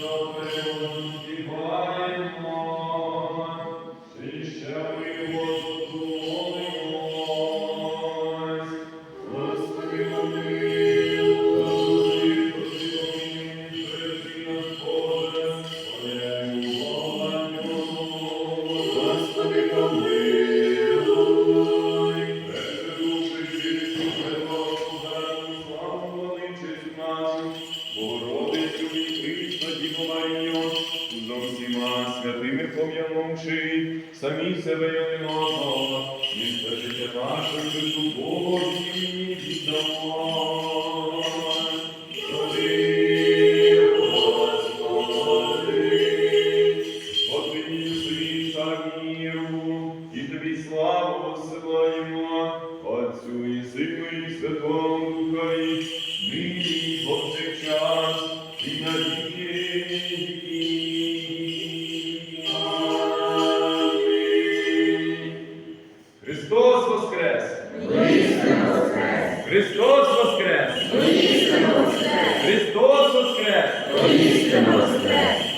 Що со всіма святими пом'янувши, самі себе єдиного, місто життя ваше, Христу Богу і віддамо. Славу посилаємо Отцю і Сину і Святому. Христос Воскрес! Христос Воскрес! Христос Воскрес!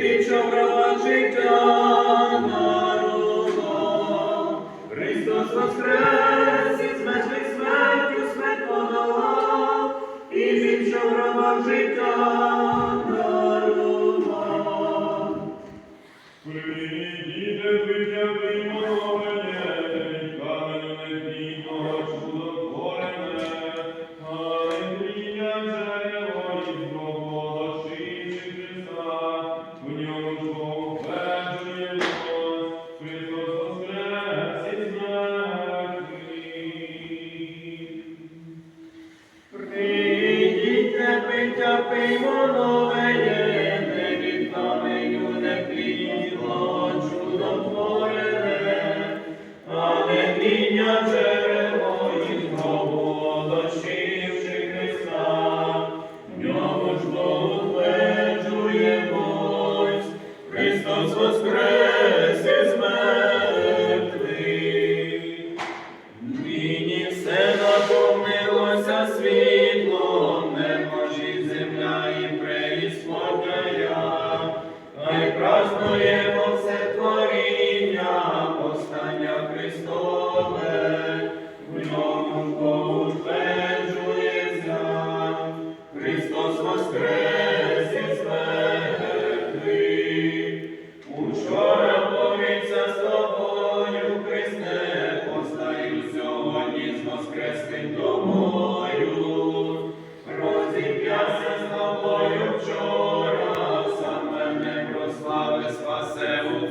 Ти, що брала життя. життя дарова. Прийди, де витя приймало мене, каменю недійного чудо творене, Аллилуйя, джерело і Бога, шиї Христа, в ньому Бог ввержує нас, Христос воскрес із мертвих. Прийди, up a mono.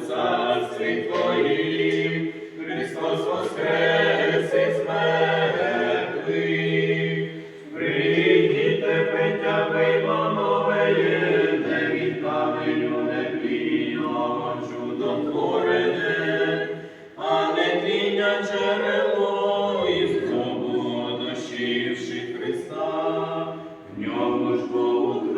царстві Твоїм, Христос воскрес із мертвих. прийдіте пиття вино нове, не від каменю, не піно, чудом творене, а не тіння джерело і здобу дощівши Христа, в ньому ж Богу.